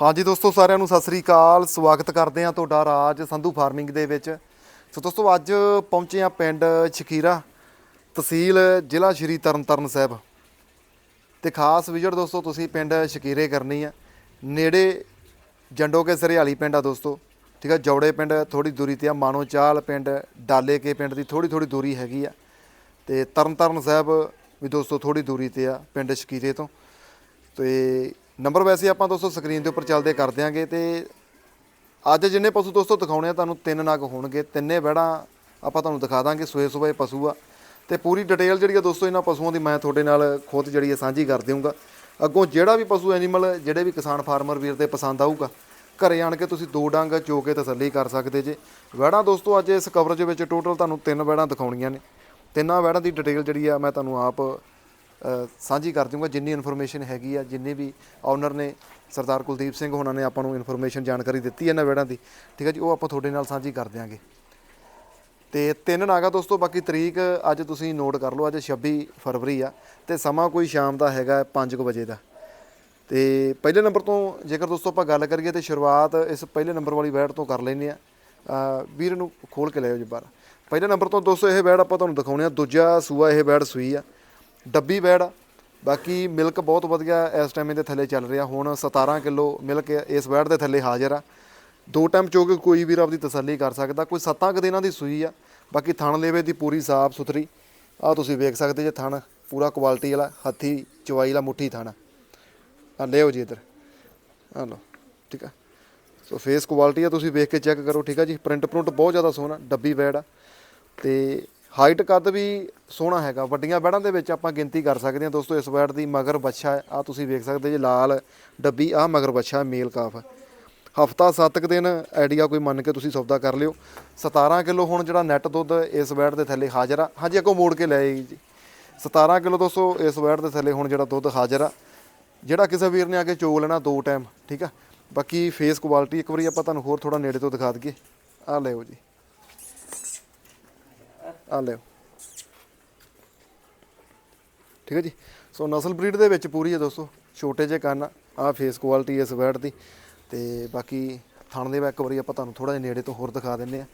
ਹਾਂਜੀ ਦੋਸਤੋ, ਸਾਰਿਆਂ ਨੂੰ ਸਤਿ ਸ੍ਰੀ ਅਕਾਲ। ਸਵਾਗਤ ਕਰਦੇ ਹਾਂ ਤੁਹਾਡਾ ਰਾਜ ਸੰਧੂ ਫਾਰਮਿੰਗ ਦੇ ਵਿੱਚ। ਸੋ ਦੋਸਤੋ, ਅੱਜ ਪਹੁੰਚੇ ਹਾਂ ਪਿੰਡ ਛਕੀਰਾ ਤਹਿਸੀਲ, ਜ਼ਿਲ੍ਹਾ ਸ਼੍ਰੀ ਤਰਨਤਾਰਨ ਸਾਹਿਬ। ਤੇ ਖਾਸ ਵਿਜ਼ਿਟ ਦੋਸਤੋ, ਤੁਸੀਂ ਪਿੰਡ ਸ਼ਕੀਰੇ ਕਰਨੀ ਆ। ਨੇੜੇ ਜੰਡੋ ਕੇ ਸਰਿਆਲੀ ਪਿੰਡ ਆ ਦੋਸਤੋ। ਠੀਕ ਆ, ਜੌੜੇ ਪਿੰਡ ਥੋੜੀ ਦੂਰੀ ਤੇ ਆ। ਮਾਨੋ ਚਾਲ ਪਿੰਡ ਡਾਲੇ ਕੇ ਪਿੰਡ ਦੀ ਥੋੜੀ ਥੋੜੀ ਦੂਰੀ ਹੈਗੀ ਆ। ਤੇ ਤਰਨਤਾਰਨ ਸਾਹਿਬ ਵੀ ਦੋਸਤੋ ਥੋੜੀ ਦੂਰੀ ਤੇ ਆ ਪਿੰਡ ਸ਼ਕੀਰੇ ਤੋਂ। ਤੇ ਨੰਬਰ ਵੈਸੇ ਆਪਾਂ ਦੋਸਤੋ ਸਕਰੀਨ ਦੇ ਉੱਪਰ ਚੱਲਦੇ ਕਰ ਦਿਆਂਗੇ ਤੇ ਅੱਜ ਜਿੰਨੇ ਪਸ਼ੂ ਦੋਸਤੋ ਦਿਖਾਉਣੇ ਆ, ਤੁਹਾਨੂੰ ਤਿੰਨ ਨਗ ਹੋਣਗੇ, ਤਿੰਨੇ ਵਹਿੜਾਂ ਆਪਾਂ ਤੁਹਾਨੂੰ ਦਿਖਾ ਦਾਂਗੇ, ਸੂਏ ਸੂਏ ਪਸ਼ੂ ਆ। ਤੇ ਪੂਰੀ ਡਿਟੇਲ ਜਿਹੜੀ ਆ ਦੋਸਤੋ ਇਹਨਾਂ ਪਸ਼ੂਆਂ ਦੀ ਮੈਂ ਤੁਹਾਡੇ ਨਾਲ ਖੁਦ ਜਿਹੜੀ ਆ ਸਾਂਝੀ ਕਰ ਦਿਆਂਗਾ ਅੱਗੋਂ ਜਿਹੜਾ ਵੀ ਪਸ਼ੂ ਐਨੀਮਲ ਜਿਹੜੇ ਵੀ ਕਿਸਾਨ ਫਾਰਮਰ ਵੀਰ ਦੇ ਪਸੰਦ ਆਊਗਾ, ਘਰੇ ਆਣ ਕੇ ਤੁਸੀਂ ਦੋ ਡੰਗ ਚੋ ਕੇ ਤਸੱਲੀ ਕਰ ਸਕਦੇ ਜੇ। ਵਹਿੜਾਂ ਦੋਸਤੋ ਅੱਜ ਇਸ ਕਵਰੇਜ ਵਿੱਚ ਟੋਟਲ ਤੁਹਾਨੂੰ ਤਿੰਨ ਵਹਿੜਾਂ ਦਿਖਾਉਣੀਆਂ ਨੇ। ਤਿੰਨਾਂ ਵਹਿੜਾਂ ਦੀ ਡਿਟੇਲ ਜਿਹੜੀ ਆ ਮੈਂ ਤੁਹਾਨੂੰ ਆਪ ਸਾਂਝੀ ਕਰ ਦੂੰਗਾ ਜਿੰਨੀ ਇਨਫੋਰਮੇਸ਼ਨ ਹੈਗੀ ਆ, ਜਿੰਨੇ ਵੀ ਓਨਰ ਨੇ ਸਰਦਾਰ ਕੁਲਦੀਪ ਸਿੰਘ ਉਹਨਾਂ ਨੇ ਆਪਾਂ ਨੂੰ ਇਨਫੋਰਮੇਸ਼ਨ ਜਾਣਕਾਰੀ ਦਿੱਤੀ ਇਹਨਾਂ ਵੇੜਾਂ ਦੀ, ਠੀਕ ਹੈ ਜੀ, ਉਹ ਆਪਾਂ ਤੁਹਾਡੇ ਨਾਲ ਸਾਂਝੀ ਕਰ ਦਿਆਂਗੇ। ਤੇ ਤਿੰਨ ਨਾਗਾ ਦੋਸਤੋ, ਬਾਕੀ ਤਰੀਕ ਅੱਜ ਤੁਸੀਂ ਨੋਟ ਕਰ ਲਓ, ਅੱਜ 26 ਫਰਵਰੀ ਆ, ਤੇ ਸਮਾਂ ਕੋਈ ਸ਼ਾਮ ਦਾ ਹੈਗਾ 5:00 ਵਜੇ ਦਾ। ਤੇ ਪਹਿਲੇ ਨੰਬਰ ਤੋਂ ਜੇਕਰ ਦੋਸਤੋ ਆਪਾਂ ਗੱਲ ਕਰੀਏ, ਤੇ ਸ਼ੁਰੂਆਤ ਇਸ ਪਹਿਲੇ ਨੰਬਰ ਵਾਲੀ ਬੈਟ ਤੋਂ ਕਰ ਲੈਂਦੇ ਆ। ਵੀਰ ਨੂੰ ਖੋਲ ਕੇ ਲਿਆਓ ਜੀ ਬਾਹਰ। ਪਹਿਲੇ ਨੰਬਰ ਤੋਂ ਦੋਸਤੋ, ਇਹ ਬੈਟ ਆਪਾਂ ਤੁਹਾਨੂੰ ਦਿਖਾਉਣੇ ਆ, ਦੂਜਾ ਸੂਆ ਇਹ ਬੈਟ ਸੂਈ ਆ। ਡੱਬੀ ਬੈੜ। ਆ ਬਾਕੀ ਮਿਲਕ ਬਹੁਤ ਵਧੀਆ ਇਸ ਟਾਈਮ ਇਹਦੇ ਥੱਲੇ ਚੱਲ ਰਿਹਾ। ਹੁਣ 17 ਕਿਲੋ ਮਿਲਕ ਇਸ ਬੈੜ ਦੇ ਥੱਲੇ ਹਾਜ਼ਰ ਆ। ਦੋ ਟਾਈਮ ਚੋ ਕੇ ਕੋਈ ਵੀਰ ਆਪਦੀ ਤਸੱਲੀ ਕਰ ਸਕਦਾ। ਕੋਈ ਸੱਤਾਂ ਕੁ ਦਿਨਾਂ ਦੀ ਸੂਈ ਆ। ਬਾਕੀ ਥਣ ਲੇਵੇ ਦੀ ਪੂਰੀ ਸਾਫ਼ ਸੁਥਰੀ। ਆ ਤੁਸੀਂ ਵੇਖ ਸਕਦੇ ਜੇ ਥਣ ਪੂਰਾ ਕੁਆਲਿਟੀ ਵਾਲਾ, ਹੱਥੀ ਚਵਾਈ ਵਾਲਾ ਮੁੱਠੀ ਥਣ। ਆ ਲਿਓ ਜੀ ਇੱਧਰ। ਆ ਲਓ, ਠੀਕ ਆ। ਸੋ ਫੇਸ ਕੁਆਲਿਟੀ ਆ, ਤੁਸੀਂ ਵੇਖ ਕੇ ਚੈੱਕ ਕਰੋ, ਠੀਕ ਆ ਜੀ। ਪ੍ਰਿੰਟ ਪ੍ਰਿੰਟ ਬਹੁਤ ਜ਼ਿਆਦਾ ਸੋਹਣਾ, ਡੱਬੀ ਬੈੜ ਆ। ਤੇ ਹਾਈਟ ਕੱਦ ਵੀ ਸੋਹਣਾ ਹੈਗਾ। ਵੱਡੀਆਂ ਬੈੜਾਂ ਦੇ ਵਿੱਚ ਆਪਾਂ ਗਿਣਤੀ ਕਰ ਸਕਦੇ ਹਾਂ ਦੋਸਤੋ, ਇਸ ਬੈੜ ਦੀ ਮਗਰ ਬੱਛਾ ਆ, ਤੁਸੀਂ ਵੇਖ ਸਕਦੇ ਜੀ ਲਾਲ ਡੱਬੀ ਆ ਮਗਰ ਬੱਚਾ ਮੇਲ ਕਾਫ। ਹਫਤਾ 7 ਦਿਨ ਆਈਡੀਆ ਕੋਈ ਮੰਨ ਕੇ ਤੁਸੀਂ ਸੌਦਾ ਕਰ ਲਿਓ। 17 ਕਿਲੋ ਹੁਣ ਜਿਹੜਾ ਨੈਟ ਦੁੱਧ ਇਸ ਬੈੜ ਦੇ ਥੱਲੇ ਹਾਜ਼ਰ ਆ। ਹਾਂਜੀ, ਅੱਗੋਂ ਮੋੜ ਕੇ ਲੈ ਜੀ। 17 ਕਿਲੋ ਦੋਸਤੋ, ਇਸ ਬੈੜ ਦੇ ਥੱਲੇ ਹੁਣ ਜਿਹੜਾ ਦੁੱਧ ਹਾਜ਼ਰ ਆ। ਜਿਹੜਾ ਕਿਸੇ ਵੀਰ ਨੇ ਆ ਕੇ ਚੋਗ ਲੈਣਾ ਦੋ ਟਾਈਮ, ਠੀਕ ਆ? ਬਾਕੀ ਫੇਸ ਕੁਆਲਿਟੀ ਇੱਕ ਵਾਰੀ ਆਪਾਂ ਤੁਹਾਨੂੰ ਹੋਰ ਥੋੜਾ ਨੇੜੇ ਤੋਂ ਦਿਖਾ ਦਈਏ। ਆ ਲਿਓ ਜੀ। ਆ ਲਿਓ। ਠੀਕ ਹੈ ਜੀ? ਸੋ ਨਸਲ ਬਰੀਡ ਦੇ ਵਿੱਚ ਪੂਰੀ ਹੈ ਦੋਸਤੋ। ਛੋਟੇ ਜਿਹੇ ਕੰਨ ਆ ਫੇਸ ਕੁਆਲਿਟੀ ਇਸ ਬੈਡ ਦੀ। ਤੇ ਬਾਕੀ ਥਣ ਦੇ ਵਿੱਚ ਇੱਕ ਵਾਰੀ ਆਪਾਂ ਤੁਹਾਨੂੰ ਥੋੜਾ ਜਿਹਾ ਨੇੜੇ ਤੋਂ ਹੋਰ ਦਿਖਾ ਦਿੰਨੇ ਆ।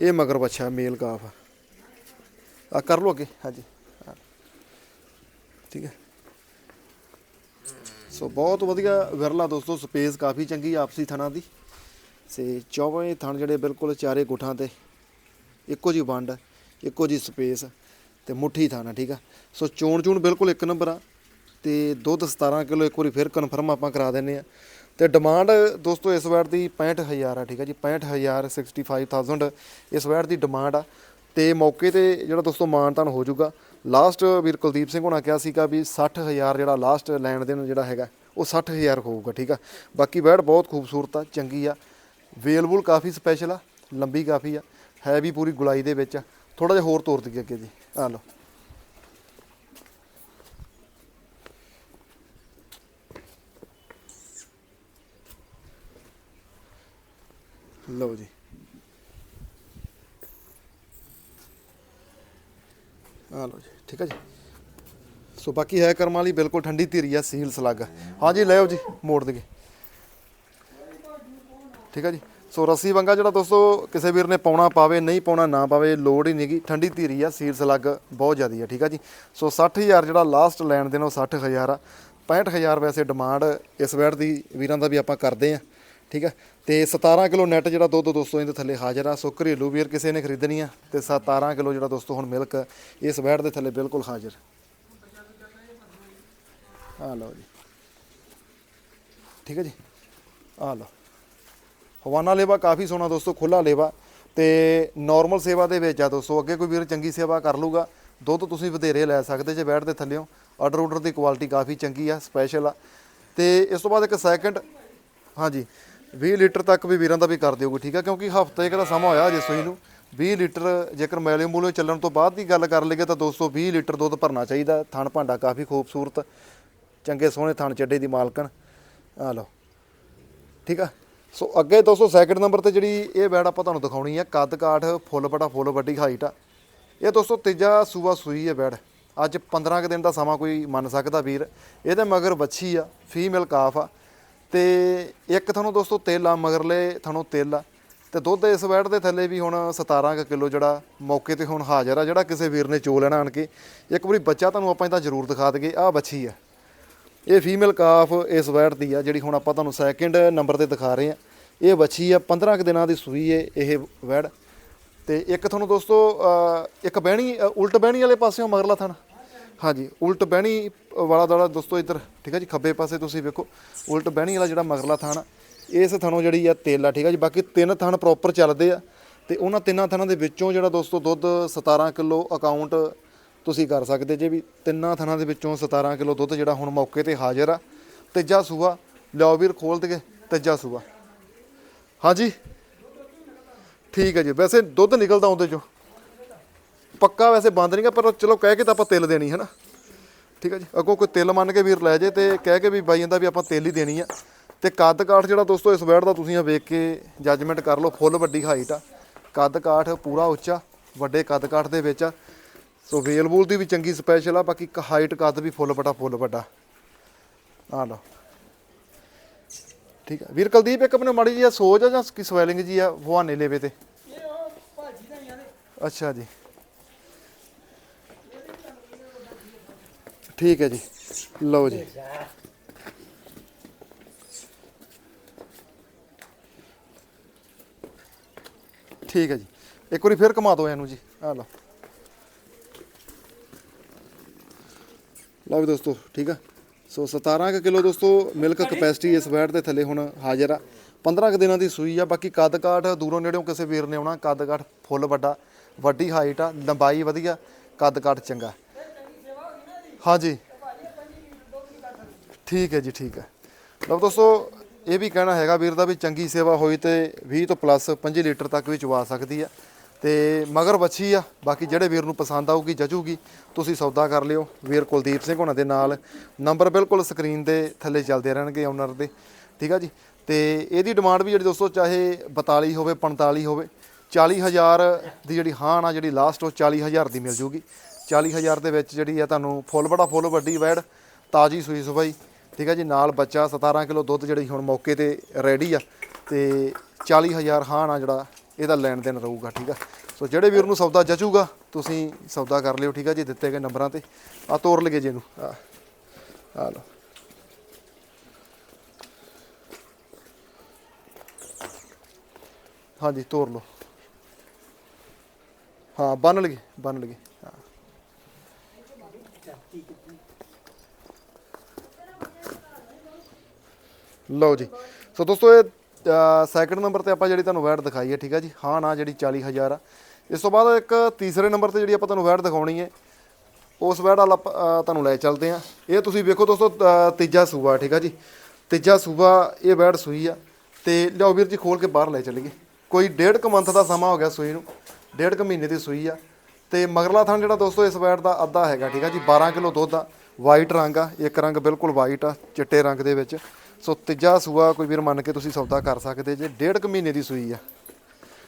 ਇਹ ਮਗਰ ਬੱਚਾ ਮੇਲ ਕਾਫ ਆ। ਕਰ ਲਓ ਅੱਗੇ, ਹਾਂਜੀ। ਹਾਂ। ਠੀਕ ਹੈ? ਸੋ ਬਹੁਤ ਵਧੀਆ ਵਿਰਲਾ ਦੋਸਤੋ ਸਪੇਸ ਕਾਫੀ ਚੰਗੀ ਆਪਸੀ ਥਣਾਂ ਦੀ। ਸੇ ਚੌਵੇਂ ਥਣ ਜਿਹੜੇ ਬਿਲਕੁਲ ਚਾਰੇ ਗੁੱਠਾਂ ਤੇ, ਇੱਕੋ ਜੀ ਵੰਡ ਇੱਕੋ ਜੀ ਸਪੇਸ ਤੇ ਮੁੱਠੀ ਥਾਣਾ ਠੀਕ ਆ? ਸੋ ਚੋਣ ਚੂਣ ਬਿਲਕੁਲ ਇੱਕ ਨੰਬਰ ਆ ਤੇ ਦੁੱਧ 17 ਕਿਲੋ ਇੱਕ ਵਾਰੀ ਫਿਰ ਕਨਫਰਮ ਆਪਾਂ ਕਰਾ ਦਿੰਨੇ ਆ। ਤੇ ਡਿਮਾਂਡ ਦੋਸਤੋ ਇਸ ਵਾਰ ਦੀ 65000 ਆ, ਠੀਕ ਆ ਜੀ? 65000 65000 ਇਸ ਵਾਰ ਦੀ ਡਿਮਾਂਡ ਆ। ਤੇ ਮੌਕੇ ਤੇ ਜਿਹੜਾ ਦੋਸਤੋ ਮਾਨਤਾਨ ਹੋ ਜਾਊਗਾ ਲਾਸਟ ਵੀਰ ਕੁਲਦੀਪ ਸਿੰਘ ਹੋਣਾ ਕਿਹਾ ਸੀਗਾ ਵੀ 60000 ਜਿਹੜਾ ਲਾਸਟ ਲੈਣ ਦੇਣ ਜਿਹੜਾ ਹੈਗਾ, ਉਹ 60000 ਹੋਊਗਾ, ਠੀਕ ਆ? ਬਾਕੀ ਬੈੜ ਬਹੁਤ ਖੂਬਸੂਰਤ ਆ, ਚੰਗੀ ਆ। ਵੇਲਬੁਲ ਕਾਫੀ ਸਪੈਸ਼ਲ ਆ, ਲੰਬੀ ਕਾਫੀ ਆ, ਹੈ ਵੀ ਪੂਰੀ ਗੁਲਾਈ ਦੇ ਵਿੱਚ ਆ। ਥੋੜਾ ਜਿਹਾ ਹੋਰ ਤੋਰ ਦਈਏ ਅੱਗੇ ਜੀ ਆ ਲਓ ਲਓ ਜੀ ਆ ਲਓ ਜੀ ਠੀਕ ਹੈ ਜੀ ਸੋ ਬਾਕੀ ਹੈ ਕਰਮ ਵਾਲੀ ਬਿਲਕੁਲ ਠੰਡੀ ਧੀਰੀ ਆ ਸੀਲ ਸਲੱਗ ਹਾਂਜੀ ਲਿਓ ਜੀ ਮੋੜ ਦਈਏ ਠੀਕ ਹੈ ਜੀ ਸੋ ਰੱਸੀ ਵੰਗਾ ਜਿਹੜਾ ਦੋਸਤੋ, ਕਿਸੇ ਵੀਰ ਨੇ ਪਾਉਣਾ ਪਾਵੇ, ਨਹੀਂ ਪਾਉਣਾ ਨਾ ਪਾਵੇ, ਲੋੜ ਹੀ ਨਹੀਂਗੀ ਠੰਡੀ ਧੀਰੀ ਆ ਸੀਲ ਸਲੱਗ ਬਹੁਤ ਜ਼ਿਆਦੀ ਆ, ਠੀਕ ਆ ਜੀ? ਸੋ 60000 ਜਿਹੜਾ ਲਾਸਟ ਲੈਣ ਦੇਣ ਉਹ 60000 ਆ। 65000 ਵੈਸੇ ਡਿਮਾਂਡ ਇਸ ਵੈਟ ਦੀ ਵੀਰਾਂ ਦਾ ਵੀ ਆਪਾਂ ਕਰਦੇ ਆ, ਠੀਕ ਆ? ਤੇ 17 ਕਿਲੋ ਨੈਟ ਜਿਹੜਾ ਦੁੱਧ ਦੋਸਤੋ ਇਹਦੇ ਥੱਲੇ ਹਾਜ਼ਰ ਆ। ਸੋ ਘਰੇਲੂ ਵੀਰ ਕਿਸੇ ਨੇ ਖਰੀਦਣੀ ਆ, ਤੇ 17 ਕਿਲੋ ਜਿਹੜਾ ਦੋਸਤੋ ਹੁਣ ਮਿਲਕ ਇਸ ਵੈਟ ਦੇ ਥੱਲੇ ਬਿਲਕੁਲ ਹਾਜ਼ਰ। ਆ ਲਓ ਜੀ। ਠੀਕ ਹੈ ਜੀ? ਆ ਲਓ। ਹਵਾਨਾ ਲੇਵਾ ਕਾਫੀ ਸੋਹਣਾ ਦੋਸਤੋ ਖੁੱਲਾ ਲੇਵਾ ਤੇ ਨਾਰਮਲ ਸੇਵਾ ਦੇ ਵਿੱਚ ਆ ਦੋਸਤੋ, ਅੱਗੇ ਕੋਈ ਵੀਰ ਚੰਗੀ ਸੇਵਾ ਕਰ ਲੂਗਾ, ਦੁੱਧ ਤੁਸੀਂ ਵਧੇਰੇ ਲੈ ਸਕਦੇ ਜੇ ਬੈਠ ਦੇ ਥੱਲਿਓ। ਆਰਡਰ ਆਰਡਰ ਦੀ ਕੁਆਲਿਟੀ ਕਾਫੀ ਚੰਗੀ ਆ ਸਪੈਸ਼ਲ ਆ। ਤੇ ਇਸ ਤੋਂ ਬਾਅਦ ਇੱਕ ਸੈਕਿੰਡ ਹਾਂਜੀ 20 ਲੀਟਰ ਤੱਕ ਵੀ ਵੀਰਾਂ ਦਾ ਵੀ ਕਰ ਦਿਓਗੇ, ਠੀਕ ਆ? ਕਿਉਂਕਿ ਹਫ਼ਤੇ ਇੱਕ ਦਾ ਸਮਾਂ ਹੋਇਆ ਜੇ ਸੂਈ ਨੂੰ। 20 ਲੀਟਰ ਜੇਕਰ ਮੈਲੇ ਮੂਲੇ ਚੱਲਣ ਤੋਂ ਬਾਅਦ ਦੀ ਗੱਲ ਕਰ ਲਈਏ ਤਾਂ ਦੋਸਤੋ 20 ਲੀਟਰ ਦੁੱਧ ਭਰਨਾ ਚਾਹੀਦਾ। ਥਣ ਭਾਂਡਾ ਕਾਫੀ ਖੂਬਸੂਰਤ, ਚੰਗੇ ਸੋਹਣੇ ਥਣ ਚੱਡੇ ਦੀ ਮਾਲਕਣ। ਆ ਲਓ, ਠੀਕ ਆ? ਸੋ ਅੱਗੇ ਦੋਸਤੋ ਸੈਕਿੰਡ ਨੰਬਰ ਤੇ ਜਿਹੜੀ ਇਹ ਬੈਡ ਆਪਾਂ ਤੁਹਾਨੂੰ ਦਿਖਾਉਣੀ ਆ, ਕੱਦ ਕਾਠ, ਫੁੱਲ ਬਟਾ ਫੁੱਲ ਵੱਡੀ ਹਾਈਟ ਆ। ਇਹ ਦੋਸਤੋ ਤੀਜਾ ਸੂਆ ਸੂਈ ਹੈ ਬੈਡ ਅੱਜ 15 ਕੁ ਦਿਨ ਦਾ ਸਮਾਂ ਕੋਈ ਮੰਨ ਸਕਦਾ ਵੀਰ। ਇਹਦੇ ਮਗਰ ਵੱਛੀ ਆ ਫੀਮੇਲ ਕਾਫ ਆ। ਤੇ ਇੱਕ ਤੁਹਾਨੂੰ ਦੋਸਤੋ ਤਿਲ ਆ, ਮਗਰਲੇ ਤੁਹਾਨੂੰ ਤਿਲ ਆ। ਤੇ ਦੁੱਧ ਇਸ ਵੈਟ ਦੇ ਥੱਲੇ ਵੀ ਹੁਣ 17 ਕੁ ਕਿਲੋ ਜਿਹੜਾ ਮੌਕੇ ਤੇ ਹੁਣ ਹਾਜ਼ਰ ਆ, ਜਿਹੜਾ ਕਿਸੇ ਵੀਰ ਨੇ ਚੋ ਲੈਣਾ ਆਣ ਕੇ। ਇੱਕ ਵਾਰੀ ਬੱਚਾ ਤੁਹਾਨੂੰ ਆਪਾਂ ਇਹਦਾ ਜ਼ਰੂਰ ਦਿਖਾ ਦਈਏ, ਆਹ ਬੱਚੀ ਆ। ਇਹ ਫੀਮੇਲ ਕਾਫ ਇਸ ਵੈਟ ਦੀ ਆ ਜਿਹੜੀ ਹੁਣ ਆਪਾਂ ਤੁਹਾਨੂੰ ਸੈਕਿੰਡ ਨੰਬਰ ਤੇ ਦਿਖਾ ਰਹੇ ਆ ਇਹ ਬੱਚੀ ਆ 15 ਕੁ ਦਿਨਾਂ ਦੀ ਸੂਈ ਏ ਇਹ ਵੈੜ। ਤੇ ਇੱਕ ਤੁਹਾਨੂੰ ਦੋਸਤੋ ਇੱਕ ਬਹਿਣੀ ਉਲਟ ਬਹਿਣੀ ਵਾਲੇ ਪਾਸਿਓਂ ਮਗਰਲਾ ਥਣ। ਹਾਂਜੀ ਉਲਟ ਬਹਿਣੀ ਵਾਲਾ ਦਾਲਾ ਦੋਸਤੋ ਇੱਧਰ ਠੀਕ ਹੈ ਜੀ ਖੱਬੇ ਪਾਸੇ ਤੁਸੀਂ ਵੇਖੋ। ਉਲਟ ਬਹਿਣੀ ਵਾਲਾ ਜਿਹੜਾ ਮਗਰਲਾ ਥਣ ਆ, ਇਸ ਥਣੋਂ ਜਿਹੜੀ ਆ ਤੇਲ ਆ ਠੀਕ ਹੈ ਜੀ। ਬਾਕੀ ਤਿੰਨ ਥਣ ਪ੍ਰੋਪਰ ਚੱਲਦੇ ਆ। ਤੇ ਉਹਨਾਂ ਤਿੰਨਾਂ ਥਣਾਂ ਦੇ ਵਿੱਚੋਂ ਜਿਹੜਾ ਦੋਸਤੋ ਦੁੱਧ 17 ਕਿਲੋ ਅਕਾਊਂਟ ਤੁਸੀਂ ਕਰ ਸਕਦੇ ਜੇ ਵੀ ਤਿੰਨਾਂ ਥਣਾਂ ਦੇ ਵਿੱਚੋਂ 17 ਕਿਲੋ ਦੁੱਧ ਜਿਹੜਾ ਹੁਣ ਮੌਕੇ ਤੇ ਹਾਜ਼ਰ ਆ। ਤੀਜਾ ਸੂਆ, ਲਿਆਓ ਵੀਰ ਖੋਲ ਦਗੇ ਤੀਜਾ ਸੂਆ। ਹਾਂਜੀ? ਠੀਕ ਹੈ ਜੀ, ਵੈਸੇ ਦੁੱਧ ਨਿਕਲਦਾ ਉਹਦੇ ਚੋਂ। ਪੱਕਾ ਵੈਸੇ ਬੰਦ ਨਹੀਂਗਾ ਪਰ ਚਲੋ ਕਹਿ ਕੇ ਤਾਂ ਆਪਾਂ ਤਿਲ ਦੇਣੀ ਹੈ ਨਾ ਠੀਕ ਹੈ ਜੀ, ਅੱਗੋਂ ਕੋਈ ਤਿਲ ਮੰਨ ਕੇ ਵੀਰ ਲੈ ਜੇ ਤੇ ਕਹਿ ਕੇ ਵੀ ਬਾਈ ਜਾਂਦਾ ਵੀ ਆਪਾਂ ਤਿਲ ਹੀ ਦੇਣੀ ਆ। ਤੇ ਕੱਦ ਕਾਠ ਜਿਹੜਾ ਦੋਸਤੋ, ਇਸ ਬੈਡ ਦਾ ਤੁਸੀਂ ਆ ਵੇਖ ਕੇ ਜੱਜਮੈਂਟ ਕਰ ਲਓ, ਫੁੱਲ ਵੱਡੀ ਹਾਈਟ ਆ। ਕੱਦ ਕਾਠ ਪੂਰਾ ਉੱਚਾ, ਵੱਡੇ ਕੱਦ ਕਾਠ ਦੇ ਵਿੱਚ ਆ। ਸੋ ਵੇਲ ਬੂਲ ਦੀ ਵੀ ਚੰਗੀ ਸਪੈਸ਼ਲ ਆ, ਬਾਕੀ ਹਾਈਟ ਕੱਦ ਵੀ ਫੁੱਲ ਵੱਡਾ ਫੁੱਲ ਵੱਡਾ। ਆ ਲਓ। ਠੀਕ ਹੈ ਵੀਰ ਕੁਲਦੀਪ, ਇੱਕ ਆਪਣੇ ਮਾੜੀ ਜੀ ਆ ਸੋਜ ਆ ਜਾਂ ਕੀ ਸਵੈਲਿੰਗ ਜੀ ਆ ਫੁਹਾਨੇ ਲੇਵੇ ਤੇ ਤੇ? ਅੱਛਾ ਜੀ। ਠੀਕ ਹੈ ਜੀ। ਲਓ ਜੀ। ਠੀਕ ਹੈ ਜੀ। ਇੱਕ ਵਾਰੀ ਫੇਰ ਘੁਮਾ ਦਿਓ ਇਹਨੂੰ ਜੀ। ਆ ਲਓ। ਲਓ ਵੀ ਦੋਸਤੋ, ਠੀਕ ਆ? ਸੋ 17 ਕੁ ਕਿਲੋ ਦੋਸਤੋ ਮਿਲਕ ਕਪੈਸਿਟੀ ਇਸ ਵੈਟ ਦੇ ਥੱਲੇ ਹੁਣ ਹਾਜ਼ਰ ਆ। 15 ਕੁ ਦਿਨਾਂ ਦੀ ਸੂਈ ਆ, ਬਾਕੀ ਕੱਦ ਕਾਠ ਦੂਰੋਂ ਨੇੜਿਓਂ ਕਿਸੇ ਵੀਰ ਨੇ ਆਉਣਾ ਕੱਦ ਕਾਠ ਫੁੱਲ ਵੱਡਾ, ਵੱਡੀ ਹਾਈਟ ਆ, ਲੰਬਾਈ ਵਧੀਆ ਕੱਦ ਕਾਠ ਚੰਗਾ। ਹਾਂਜੀ। ਠੀਕ ਹੈ ਜੀ, ਠੀਕ ਹੈ। ਲਓ ਦੋਸਤੋ, ਇਹ ਵੀ ਕਹਿਣਾ ਹੈਗਾ ਵੀਰ ਦਾ ਵੀ ਚੰਗੀ ਸੇਵਾ ਹੋਈ ਤੇ 20 ਤੋਂ ਪਲੱਸ 5 ਲੀਟਰ ਤੱਕ ਵੀ ਚਵਾ ਸਕਦੀ ਆ। ਤੇ ਮਗਰ ਵੱਛੀ ਆ। ਬਾਕੀ ਜਿਹੜੇ ਵੀਰ ਨੂੰ ਪਸੰਦ ਆਊਗੀ ਜਜੂਗੀ ਤੁਸੀਂ ਸੌਦਾ ਕਰ ਲਿਓ। ਵੀਰ ਕੁਲਦੀਪ ਸਿੰਘ ਹੋਣਾ ਦੇ ਨਾਲ। ਨੰਬਰ ਬਿਲਕੁਲ ਸਕਰੀਨ ਦੇ ਥੱਲੇ ਚੱਲਦੇ ਰਹਿਣਗੇ ਓਨਰ ਦੇ। ਠੀਕ ਆ ਜੀ? ਤੇ ਇਹਦੀ ਡਿਮਾਂਡ ਵੀ ਜਿਹੜੀ ਦੋਸਤੋ, ਚਾਹੇ 42 ਹੋਵੇ 45 ਹੋਵੇ 40000 ਦੀ ਜਿਹੜੀ ਹਾਂ ਆ, ਜਿਹੜੀ ਲਾਸਟ ਉਹ 40000 ਦੀ ਮਿਲ ਜੂਗੀ। 40000 ਦੇ ਵਿੱਚ ਜਿਹੜੀ ਆ ਤੁਹਾਨੂੰ ਫੁੱਲ, ਬੜਾ ਫੁੱਲ, ਵੱਡੀ ਵੈੜ, ਤਾਜੀ ਸੂਈ ਸੁਬਾਈ ਠੀਕ ਆ ਜੀ? ਨਾਲ ਬੱਚਾ 17 ਕਿਲੋ ਦੁੱਧ ਜਿਹੜੀ ਹੁਣ ਮੌਕੇ ਤੇ ਰੈਡੀ ਆ। ਤੇ 40000 ਹਾਂ ਆ ਜਿਹੜਾ ਇਹਦਾ ਲੈਣ ਦੇਣ ਰਹੂਗਾ, ਠੀਕ ਆ? ਸੋ ਜਿਹੜੇ ਵੀਰ ਨੂੰ ਸੌਦਾ ਜਚੂਗਾ, ਤੁਸੀਂ ਸੌਦਾ ਕਰ ਲਿਓ, ਠੀਕ ਆ ਜੀ, ਦਿੱਤੇ ਗਏ ਨੰਬਰਾਂ ਤੇ। ਆ ਤੋਰ ਲਗੇ ਜੀ ਇਹਨੂੰ। ਆ ਆ ਲਓ। ਹਾਂਜੀ, ਤੋਰ ਲਓ। ਹਾਂ, ਬੰਨ ਲਗੇ ਬੰਨ ਲਗੇ ਹਾਂ। ਲਓ ਜੀ। ਸੋ ਦੋਸਤੋ, ਇਹ ਸੈਕੰਡ ਨੰਬਰ ਤੇ ਆਪਾਂ ਜਿਹੜੀ ਤੁਹਾਨੂੰ ਵੈਟ ਦਿਖਾਈ ਹੈ ਠੀਕ ਹੈ ਜੀ? ਹਾਂ ਨਾ ਜਿਹੜੀ 40000 ਆ। ਇਸ ਤੋਂ ਬਾਅਦ ਇੱਕ ਤੀਸਰੇ ਨੰਬਰ ਤੇ ਜਿਹੜੀ ਆਪਾਂ ਤੁਹਾਨੂੰ ਵੈਟ ਦਿਖਾਉਣੀ ਹੈ ਉਸ ਵੈਟ ਵਾਲਾ ਆਪਾਂ, ਤੁਹਾਨੂੰ ਲੈ ਚੱਲਦੇ ਆ ਇਹ ਤੁਸੀਂ ਵੇਖੋ ਦੋਸਤੋ ਤੀਜਾ ਸੂਬਾ ਠੀਕ ਆ ਜੀ? ਤੀਜਾ ਸੂਬਾ ਇਹ ਵੈਟ ਸੂਈ ਆ। ਤੇ ਲਿਆਓ ਵੀਰ ਜੀ ਖੋਲ ਕੇ ਬਾਹਰ ਲੈ ਚੱਲੀਏ। ਕੋਈ ਡੇਢ ਕੁ ਮੰਥ ਦਾ ਸਮਾਂ ਹੋ ਗਿਆ ਸੂਈ ਨੂੰ। ਡੇਢ ਕੁ ਮਹੀਨੇ ਦੀ ਸੂਈ ਆ। ਤੇ ਮਗਰਲਾ ਥਣ ਜਿਹੜਾ ਦੋਸਤੋ ਇਸ ਵੈਟ ਦਾ ਅੱਧਾ ਹੈਗਾ ਠੀਕ ਆ ਜੀ? 12 ਕਿਲੋ ਦੁੱਧ ਆ। ਵਾਈਟ ਰੰਗ ਆ। ਇੱਕ ਰੰਗ ਬਿਲਕੁਲ ਵਾਈਟ ਆ ਚਿੱਟੇ ਰੰਗ ਦੇ ਵਿੱਚ। ਸੋ ਤੀਜਾ ਸੂਆ ਕੋਈ ਵੀਰ ਮੰਨ ਕੇ ਤੁਸੀਂ ਸੌਦਾ ਕਰ ਸਕਦੇ, ਜੇ ਡੇਢ ਕੁ ਮਹੀਨੇ ਦੀ ਸੂਈ ਆ।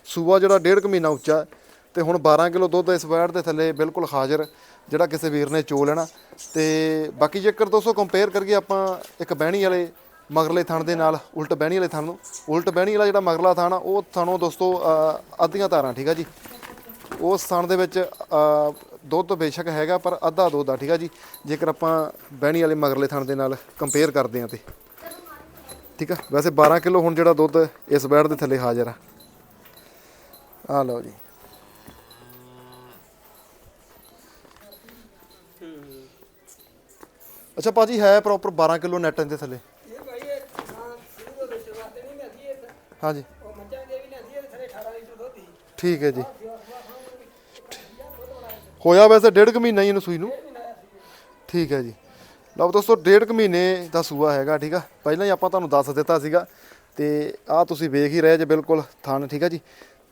ਸੂਆ ਜਿਹੜਾ ਡੇਢ ਕੁ ਮਹੀਨਾ ਉੱਚਾ ਹੈ, ਤੇ ਹੁਣ 12 ਕਿਲੋ ਦੁੱਧ ਇਸ ਵੈਟ ਦੇ ਥੱਲੇ ਬਿਲਕੁਲ ਹਾਜ਼ਰ, ਜਿਹੜਾ ਕਿਸੇ ਵੀਰ ਨੇ ਚੋ ਲੈਣਾ। ਤੇ ਬਾਕੀ ਜੇਕਰ ਦੋਸਤੋ ਕੰਪੇਅਰ ਕਰੀਏ ਆਪਾਂ ਇੱਕ ਬਹਿਣੀ ਵਾਲੇ ਮਗਰਲੇ ਥਣ ਦੇ ਨਾਲ, ਉਲਟ ਬਹਿਣੀ ਵਾਲੇ ਥਣ ਨੂੰ, ਉਲਟ ਬਹਿਣੀ ਵਾਲਾ ਜਿਹੜਾ ਮਗਰਲਾ ਥਣ ਆ, ਉਹ ਥਣੋਂ ਦੋਸਤੋ ਅੱਧੀਆਂ ਤਾਰਾਂ ਠੀਕ ਆ ਜੀ? ਉਸ ਥਣ ਦੇ ਵਿੱਚ ਦੁੱਧ ਬੇਸ਼ੱਕ ਹੈਗਾ, ਪਰ ਅੱਧਾ ਦੁੱਧ ਆ, ਠੀਕ ਆ ਜੀ? ਜੇਕਰ ਆਪਾਂ ਬਹਿਣੀ ਵਾਲੇ ਮਗਰਲੇ ਥਣ ਦੇ ਨਾਲ ਕੰਪੇਅਰ ਕਰਦੇ ਆ ਤੇ। ਠੀਕ ਆ ਵੈਸੇ 12 ਕਿਲੋ ਹੁਣ ਜਿਹੜਾ ਦੁੱਧ ਇਸ ਬੈੜ ਦੇ ਥੱਲੇ ਹਾਜ਼ਰ ਆ ਆ ਲਓ ਜੀ ਅੱਛਾ ਭਾਜੀ ਹੈ ਪ੍ਰੋਪਰ 12 ਕਿਲੋ ਨੈਟ ਦੇ ਥੱਲੇ ਇਹ ਭਾਈ ਇਹ ਹਾਂ ਸ਼ੁਰੂ ਤੋਂ ਵਿੱਚ ਵਾਸਤੇ ਨਹੀਂ ਲੈਂਦੀ ਇਹ ਹਾਂਜੀ ਉਹ ਮੱਝਾਂ ਦੇ ਵੀ ਲੈਂਦੀ ਇਹ ਥਲੇ 18 ਲੀਟਰ ਦੁੱਧ ਹੀ ਠੀਕ ਹੈ ਜੀ ਹੋਇਆ ਵੈਸੇ ਡੇਢ ਕੁ ਮਹੀਨਾ ਹੀ ਇਹਨੂੰ ਸੂਈ ਨੂੰ ਠੀਕ ਹੈ ਜੀ ਲਓ ਦੋਸਤੋ ਡੇਢ ਕੁ ਮਹੀਨੇ ਦਾ ਸੂਆ ਹੈਗਾ ਠੀਕ ਆ? ਪਹਿਲਾਂ ਹੀ ਆਪਾਂ ਤੁਹਾਨੂੰ ਦੱਸ ਦਿੱਤਾ ਸੀਗਾ ਤੇ ਆਹ ਤੁਸੀਂ ਵੇਖ ਹੀ ਰਹੇ ਜੇ ਬਿਲਕੁਲ ਥਣ ਠੀਕ ਆ ਜੀ?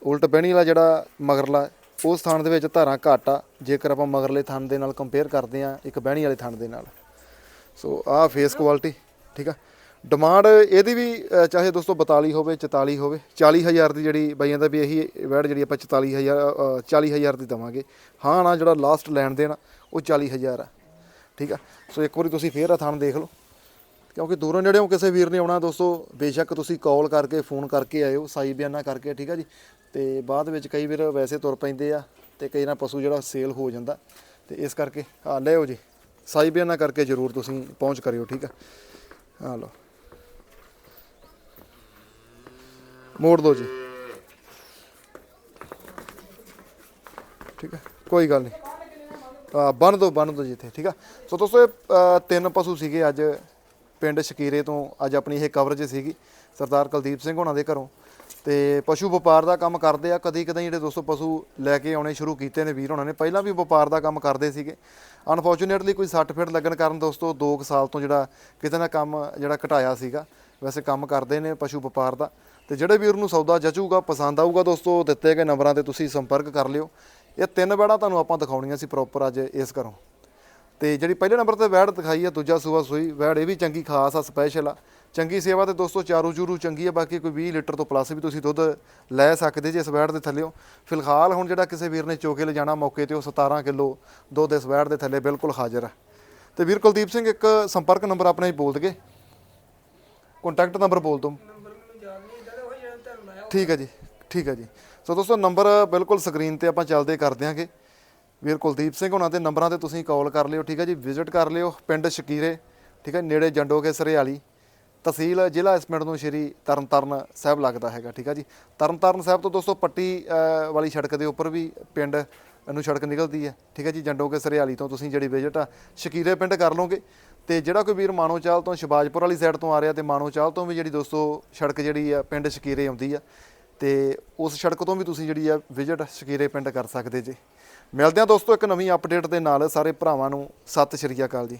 ਉਲਟ ਬਹਿਣੀ ਵਾਲਾ ਜਿਹੜਾ ਮਗਰਲਾ ਉਸ ਥਣ ਦੇ ਵਿੱਚ ਧਾਰਾਂ ਘੱਟ ਆ ਜੇਕਰ ਆਪਾਂ ਮਗਰਲੇ ਥਣ ਦੇ ਨਾਲ ਕੰਪੇਅਰ ਕਰਦੇ ਆ ਇੱਕ ਬਹਿਣੀ ਵਾਲੇ ਥਣ ਦੇ ਨਾਲ। ਸੋ ਆਹ ਫੇਸ ਕੁਆਲਿਟੀ ਠੀਕ ਆ? ਡਿਮਾਂਡ ਇਹਦੀ ਵੀ ਚਾਹੇ ਦੋਸਤੋ 42 ਹੋਵੇ 44 ਹੋਵੇ 40000 ਦੀ ਜਿਹੜੀ ਬਾਈਆਂ ਦਾ ਵੀ ਇਹੀ ਵੈੜ ਜਿਹੜੀ ਆਪਾਂ 44000 ਅ, 40000 ਦੀ ਦਵਾਂਗੇ। ਹਾਂ ਨਾ ਜਿਹੜਾ ਲਾਸਟ ਲੈਣ ਦੇਣਾ ਉਹ 40000 ਆ। ਠੀਕ ਆ? ਸੋ ਇੱਕ ਵਾਰੀ ਤੁਸੀਂ ਫੇਰ ਆ ਥਣ ਦੇਖ ਲਓ। ਕਿਉਂਕਿ ਦੂਰੋਂ ਨੇੜਿਓਂ ਕਿਸੇ ਵੀਰ ਨੇ ਆਉਣਾ ਦੋਸਤੋ, ਬੇਸ਼ੱਕ ਤੁਸੀਂ ਕਾਲ ਕਰਕੇ ਫੋਨ ਕਰਕੇ ਆਇਓ, ਸਾਈ ਬਿਆਨਾ ਕਰਕੇ, ਠੀਕ ਆ ਜੀ? ਤੇ ਬਾਅਦ ਵਿੱਚ ਕਈ ਵੀਰ ਵੈਸੇ ਤੁਰ ਪੈਂਦੇ ਆ ਤੇ ਕਈ ਨਾ ਪਸ਼ੂ ਜਿਹੜਾ ਸੇਲ ਹੋ ਜਾਂਦਾ। ਤੇ ਇਸ ਕਰਕੇ, ਆ ਲਿਓ ਜੀ। ਸਾਈ ਬਿਆਨਾ ਕਰਕੇ ਜ਼ਰੂਰ ਤੁਸੀਂ ਪਹੁੰਚ ਕਰਿਓ, ਠੀਕ ਆ? ਆ ਲਓ। ਮੋੜ ਦਿਓ ਜੀ। ਠੀਕ ਹੈ ਕੋਈ ਗੱਲ ਨਹੀਂ। ਬੰਨ ਦੋ ਬੰਨ ਦੋ ਜਿੱਥੇ, ਠੀਕ ਆ? ਸੋ ਦੋਸਤੋ, ਇਹ ਤਿੰਨ ਪਸ਼ੂ ਸੀਗੇ ਅੱਜ ਪਿੰਡ ਸ਼ਕੀਰੇ ਤੋਂ, ਅੱਜ ਆਪਣੀ ਇਹ ਕਵਰੇਜ ਸੀਗੀ, ਸਰਦਾਰ ਕੁਲਦੀਪ ਸਿੰਘ ਹੋਣਾ ਦੇ ਘਰੋਂ। ਤੇ ਪਸ਼ੂ ਵਪਾਰ ਦਾ ਕੰਮ ਕਰਦੇ ਆ, ਕਦੀ ਕਦੀ ਜਿਹੜੇ ਦੋਸਤੋ ਪਸ਼ੂ ਲੈ ਕੇ ਆਉਣੇ ਸ਼ੁਰੂ ਕੀਤੇ ਨੇ ਵੀਰ ਹੋਣਾ ਨੇ, ਪਹਿਲਾਂ ਵੀ ਵਪਾਰ ਦਾ ਕੰਮ ਕਰਦੇ ਸੀਗੇ। ਅਨਫੋਰਚੂਨੇਟਲੀ ਕੋਈ ਸੱਟ ਫੇਟ ਲੱਗਣ ਕਾਰਨ ਦੋਸਤੋ 2 ਸਾਲ ਤੋਂ ਜਿਹੜਾ ਕਿਤੇ ਨਾ ਕੰਮ ਜਿਹੜਾ ਘਟਾਇਆ ਸੀਗਾ, ਵੈਸੇ ਕੰਮ ਕਰਦੇ ਨੇ ਪਸ਼ੂ ਵਪਾਰ ਦਾ। ਤੇ ਜਿਹੜੇ ਵੀਰ ਨੂੰ ਸੌਦਾ ਜਚੂਗਾ, ਪਸੰਦ ਆਊਗਾ ਦੋਸਤੋ ਦਿੱਤੇ ਗਏ ਨੰਬਰਾਂ ਤੇ ਤੁਸੀਂ ਸੰਪਰਕ ਕਰ ਲਿਓ। ਇਹ ਤਿੰਨ ਬੈੜਾਂ ਤੁਹਾਨੂੰ ਆਪਾਂ ਦਿਖਾਉਣੀਆਂ ਸੀ ਪ੍ਰੋਪਰ ਅੱਜ ਇਸ ਘਰੋਂ। ਤੇ ਜਿਹੜੀ ਪਹਿਲੇ ਨੰਬਰ ਤੇ ਵੈੜ ਦਿਖਾਈ ਆ ਦੂਜਾ ਸੂਆ ਸੂਈ ਵੈੜ ਇਹ ਵੀ ਚੰਗੀ ਖਾਸ ਆ ਸਪੈਸ਼ਲ ਆ। ਚੰਗੀ ਸੇਵਾ ਤੇ ਦੋਸਤੋ ਚਾਰੂ ਚੂਰੂ ਚੰਗੀ ਆ ਬਾਕੀ ਕੋਈ 20 ਲੀਟਰ ਤੋਂ ਪਲੱਸ ਵੀ ਤੁਸੀਂ ਦੁੱਧ ਲੈ ਸਕਦੇ ਜੇ ਇਸ ਵੈੜ ਦੇ ਥੱਲੇਓ ਫਿਲਹਾਲ ਹੁਣ ਜਿਹੜਾ ਕਿਸੇ ਵੀਰ ਨੇ ਚੋਕੇ ਲਿਜਾਣਾ ਮੌਕੇ ਤੇ ਉਹ 17 ਕਿਲੋ ਦੁੱਧ ਇਸ ਵੈੜ ਦੇ ਥੱਲੇ ਬਿਲਕੁਲ ਹਾਜ਼ਰ ਆ। ਤੇ ਵੀਰ ਕੁਲਦੀਪ ਸਿੰਘ ਇੱਕ ਸੰਪਰਕ ਨੰਬਰ ਆਪਣਾ ਹੀ ਬੋਲ ਦਗੇ ਕੰਟੈਕਟ ਨੰਬਰ ਬੋਲ ਦੋ ਨੰਬਰ ਮੈਨੂੰ ਯਾਦ ਨਹੀਂ ਇਦਾਂ ਉਹ ਜਿਹੜਾ ਤੁਹਾਨੂੰ ਲਾਇਆ ਠੀਕ ਹੈ ਜੀ ਠੀਕ ਹੈ ਜੀ। ਸੋ ਦੋਸਤੋ ਨੰਬਰ ਬਿਲਕੁਲ ਸਕਰੀਨ ਤੇ ਆਪਾਂ ਚੱਲਦੇ ਕਰ ਦਿਆਂਗੇ ਵੀਰ ਕੁਲਦੀਪ ਸਿੰਘ ਉਹਨਾਂ ਦੇ ਨੰਬਰਾਂ ਤੇ ਤੁਸੀਂ ਕਾਲ ਕਰ ਲਿਓ, ਠੀਕ ਹੈ ਜੀ? ਵਿਜ਼ਿਟ ਕਰ ਲਿਓ ਪਿੰਡ ਸ਼ਕੀਰੇ, ਠੀਕ ਹੈ? ਨੇੜੇ ਜੰਡੋਕੇ ਸਰਿਆਲੀ ਤਹਿਸੀਲ ਜ਼ਿਲ੍ਹਾ ਇਸ ਪਿੰਡ ਨੂੰ ਸ਼੍ਰੀ ਤਰਨਤਾਰਨ ਸਾਹਿਬ ਲੱਗਦਾ ਹੈਗਾ, ਠੀਕ ਹੈ ਜੀ? ਤਰਨਤਾਰਨ ਸਾਹਿਬ ਤੋਂ ਦੋਸਤੋ, ਪੱਟੀ ਵਾਲੀ ਸੜਕ ਦੇ ਉੱਪਰ ਵੀ ਪਿੰਡ ਨੂੰ ਸੜਕ ਨਿਕਲਦੀ ਹੈ, ਠੀਕ ਹੈ ਜੀ? ਜੰਡੋਕੇ ਸਰਿਆਲੀ ਤੋਂ ਤੁਸੀਂ ਜਿਹੜੀ ਵਿਜ਼ਿਟ ਆ, ਸ਼ਕੀਰੇ ਪਿੰਡ ਕਰ ਲਓਗੇ। ਤੇ ਜਿਹੜਾ ਕੋਈ ਵੀਰ ਮਾਨੋਚਾਲ ਤੋਂ ਸ਼ਿਵਾਜਪੁਰ ਵਾਲੀ ਸਾਈਡ ਤੋਂ ਆ ਰਿਹਾ ਤੇ ਮਾਨੋਚਾਲ ਤੋਂ ਵੀ ਜਿਹੜੀ ਦੋਸਤੋ, ਸੜਕ ਜਿਹੜੀ ਆ, ਪਿੰਡ ਸ਼ਕੀਰੇ ਆਉਂਦੀ ਆ ਤੇ ਉਸ ਸੜਕ ਤੋਂ ਵੀ ਤੁਸੀਂ ਜਿਹੜੀ ਆ ਵਿਜ਼ਿਟ ਸ਼ਕੀਰੇ ਪਿੰਡ ਕਰ ਸਕਦੇ ਜੇ। ਮਿਲਦੇ ਹਾਂ ਦੋਸਤੋ ਇੱਕ ਨਵੀਂ ਅਪਡੇਟ ਦੇ ਨਾਲ। ਸਾਰੇ ਭਰਾਵਾਂ ਨੂੰ ਸਤਿ ਸ਼੍ਰੀ ਅਕਾਲ ਜੀ।